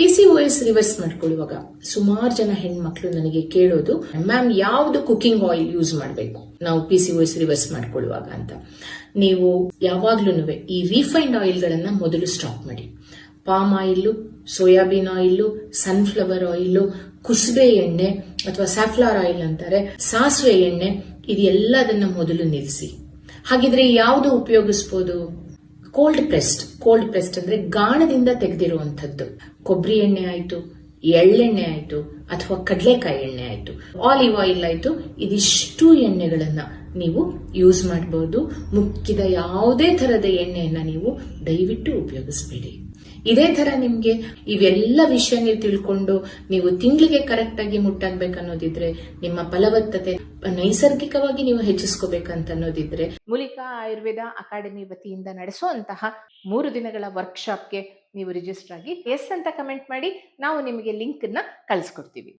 P C O S reverse ಮಾಡ್ಕೊಳ್ಳುವಾಗ ಸುಮಾರು ಜನ ಹೆಣ್ಮಕ್ಳು ನನಗೆ ಕೇಳೋದು ಮ್ಯಾಮ್ ಯಾವ್ದು ಕುಕಿಂಗ್ ಆಯಿಲ್ ಯೂಸ್ ಮಾಡಬೇಕು? ನಾವು P C O S reverse ಮಾಡ್ಕೊಳ್ಳುವಾಗ ಅಂತ. ನೀವು ಯಾವಾಗ್ಲೂ ಈ ರಿಫೈನ್ಡ್ ಆಯಿಲ್ಗಳನ್ನ ಮೊದಲು ಸ್ಟಾಪ್ ಮಾಡಿ. Palm oil soybean oil sunflower oil ಕುಸುಬೆ ಎಣ್ಣೆ ಅಥವಾ ಸ್ಯಾಫ್ಲಾರ್ ಆಯಿಲ್ ಅಂತಾರೆ, ಸಾಸಿವೆ ಎಣ್ಣೆ, ಇದೆಲ್ಲದನ್ನ ಮೊದಲು ನಿಲ್ಲಿಸಿ ಹಾಗಿದ್ರೆ ಯಾವುದು ಉಪಯೋಗಿಸಬಹುದು ಕೋಲ್ಡ್ ಪ್ರೆಸ್ಡ್ ಕೋಲ್ಡ್ ಪ್ರೆಸ್ಡ್ ಅಂದ್ರೆ ಗಾಣದಿಂದ ತೆಗೆದಿರುವಂತದ್ದು ಕೊಬ್ಬರಿ ಎಣ್ಣೆ ಆಯಿತು, ಎಳ್ಳೆಣ್ಣೆ ಆಯಿತು, ಅಥವಾ ಕಡಲೆಕಾಯಿ ಎಣ್ಣೆ ಆಯಿತು. ಆಲಿವ್ ಆಯಿಲ್ ಆಯಿತು, ಇದಿಷ್ಟು ಎಣ್ಣೆಗಳನ್ನ ನೀವು ಯೂಸ್ ಮಾಡಬಹುದು ಮುಕ್ಕಿದ ಯಾವುದೇ ತರದ ಎಣ್ಣೆಯನ್ನ ನೀವು ದಯವಿಟ್ಟು ಉಪಯೋಗಿಸಬೇಡಿ. ಇದೇ ತರ ನಿಮ್ಗೆ ಇವೆಲ್ಲ ವಿಷಯ ನೀವು ತಿಳ್ಕೊಂಡು ನೀವು ತಿಂಗಳಿಗೆ ಕರೆಕ್ಟ್ ಆಗಿ ಮುಟ್ಟಾಗ್ಬೇಕನ್ನೋದಿದ್ರೆ, ನಿಮ್ಮ ಫಲವತ್ತತೆ ನೈಸರ್ಗಿಕವಾಗಿ ನೀವು ಹೆಚ್ಚಿಸ್ಕೋಬೇಕಂತ ಅನ್ನೋದಿದ್ರೆ ಮೂಲಿಕಾ ಆಯುರ್ವೇದ ಅಕಾಡೆಮಿ ವತಿಯಿಂದ ನಡೆಸುವಂತಹ ಮೂರು ದಿನಗಳ ವರ್ಕ್ಶಾಪ್ಗೆ ನೀವು ರಿಜಿಸ್ಟರ್ ಆಗಿ ಎಸ್ ಅಂತ ಕಮೆಂಟ್ ಮಾಡಿ, ನಾವು ನಿಮಗೆ ಲಿಂಕ್ ಅನ್ನ ಕಳಿಸ್ಕೊಡ್ತೀವಿ.